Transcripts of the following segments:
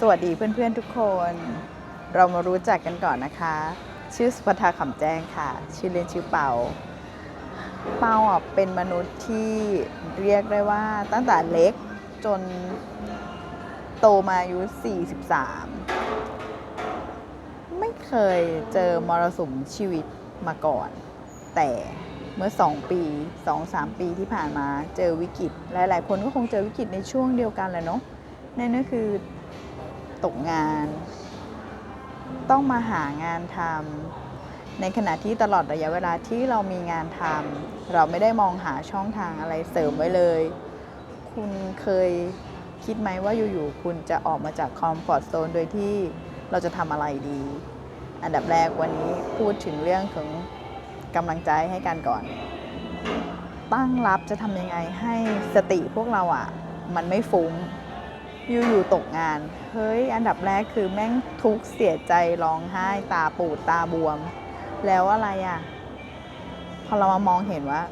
สวัสดีเพื่อนๆทุกคน เรามารู้จักกันก่อนนะคะ ชื่อสุภทาขำแจ้งค่ะ ชื่อเล่นชื่อเปาเปาอะเป็นมนุษย์ที่เรียกได้ว่าตั้งแต่เล็กจนโตมาอายุ 43 ไม่เคยเจอมรสุมชีวิตมาก่อน แต่เมื่อ 2 ปี 2-3 ปีที่ผ่านมาเจอวิกฤต หลาย ๆ คนก็คงเจอวิกฤตในช่วงเดียวกันแหละเนาะนั่นก็คือ ตกงาน ต้องมาหางานทำในขณะที่ตลอดระยะเวลาที่เรามีงานทำเราไม่ได้มองหาช่องทางอะไรเสริมไว้เลย คุณเคยคิดไหมว่าอยู่ๆคุณจะออกมาจากคอมฟอร์ทโซนโดยที่เราจะทำอะไรดี อันดับแรกวันนี้พูดถึงเรื่องของกำลังใจให้กันก่อน ตั้งรับจะทำยังไงให้สติพวกเราอะ่ะ มันไม่ฟุ้ง อยู่ๆตกงาน เฮ้ย อันดับแรกคือแม่งทุกข์เสียใจร้องไห้ตาปูดตาบวม แล้วอะไรอะ่ะ พอเรามามองเห็นว่า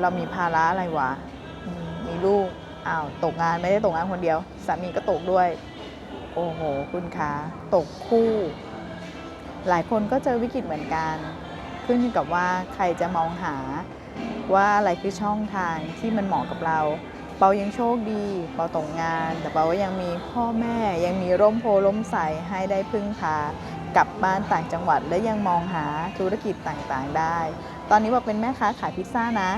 เรามีภาระอะไรวะมมีลูก อ้าวตกงานไม่ได้ตกงานคนเดียว สามีก็ตกด้วย โอ้โห คุณคะ ตกคู่ หลายคนก็เจอวิกฤตเหมือนกัน ขึ้นอยู่กับว่าใครจะมองหาว่าอะไรคือช่องทางที่มันเหมาะกับเรา เปายังโชคดี เปาตกงงาน แต่เปาก็ยังมีพ่อแม่ยังมีร่มโพล่มใสให้ได้พึ่งพากลับบ้านต่างจังหวัดและยังมองหาธุรกิจต่างๆได้ ตอนนี้บอกเป็นแม่ค้าขายพิซซ่านะ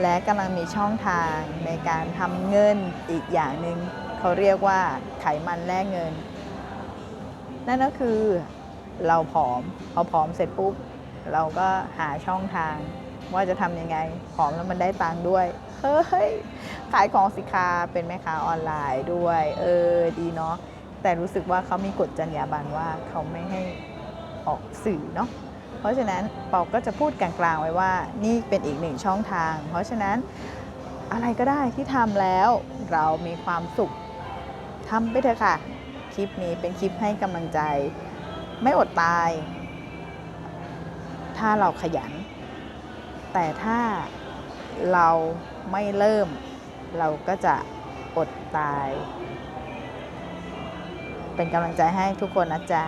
และกำลังมีช่องทางในการทำเงินอีกอย่างหนึ่งเขาเรียกว่าไขมันแลกเงิน นั่นก็คือเราผอมพอผอมเสร็จปุ๊บ เราก็หาช่องทางว่าจะทำยังไงผอมแล้วมันได้ตังค์ด้วย เฮ้ย ขายของสิคาเป็นแม่ค้าออนไลน์ด้วย เออ ดีเนาะ แต่รู้สึกว่าเขามีกฎจรรยาบรรณว่าเขาไม่ให้ออกสื่อเนาะ เพราะฉะนั้นเปาก็จะพูดกลางๆไว้ว่านี่เป็นอีกหนึ่งช่องทาง เพราะฉะนั้นอะไรก็ได้ที่ทำแล้วเรามีความสุขทำไปเถอะค่ะ คลิปนี้เป็นคลิปให้กำลังใจ ไม่อดตาย ถ้าเราขยัน แต่ถ้า เราไม่เริ่ม เราก็จะอดตาย เป็นกำลังใจให้ทุกคนนะจ๊ะ